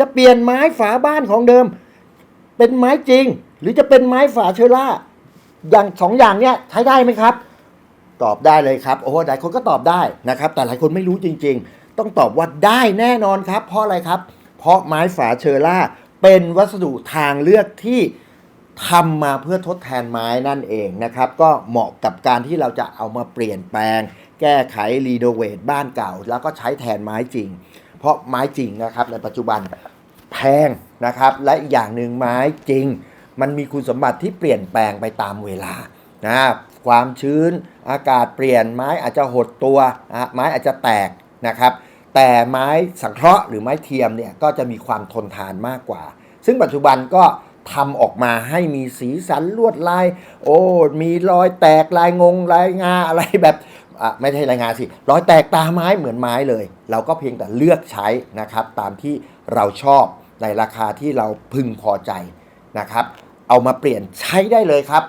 จะเปลี่ยนไม้ฝาบ้านของเดิม เป็นไม้จริง หรือจะเป็นไม้ฝาเชอร่า อย่างสองอย่างเนี้ยใช้ได้ไหมครับ ตอบได้เลยครับโอ้โหหลายคนก็ตอบได้นะครับ แต่หลายคนไม่รู้จริง ๆ ต้องตอบว่าได้แน่นอนครับ เพราะอะไรครับ เพราะไม้ฝาเชอร่า เป็นวัสดุทางเลือกที่ทำมาเพื่อทดแทนไม้นั่นเองนะครับ ก็เหมาะกับการที่เราจะเอามาเปลี่ยนแปลง แก้ไขรีโนเวทบ้านเก่า แล้วก็ใช้แทนไม้จริง เพราะไม้จริงนะครับในปัจจุบันแพงนะครับ และอีกอย่างหนึ่งไม้จริง มันมีคุณสมบัติที่เปลี่ยนแปลงไปตามเวลานะครับความชื้นอากาศเปลี่ยนไม้อาจจะหดตัวนะไม้อาจจะแตกนะครับ แต่ไม้สังเคราะห์หรือไม้เทียมเนี่ยก็จะมีความทนทานมากกว่า ซึ่งปัจจุบันก็ทำออกมาให้มีสีสันลวดลาย โอ้ มีรอยแตกลายงงลายงาอะไรแบบ ไม่ใช่รายงานสิรอยแตกตาไม้เหมือนไม้เลย เราก็เพียงแต่เลือกใช้นะครับ ตามที่เราชอบในราคาที่เราพึงพอใจนะครับ เอามาเปลี่ยนใช้ได้เลยครับ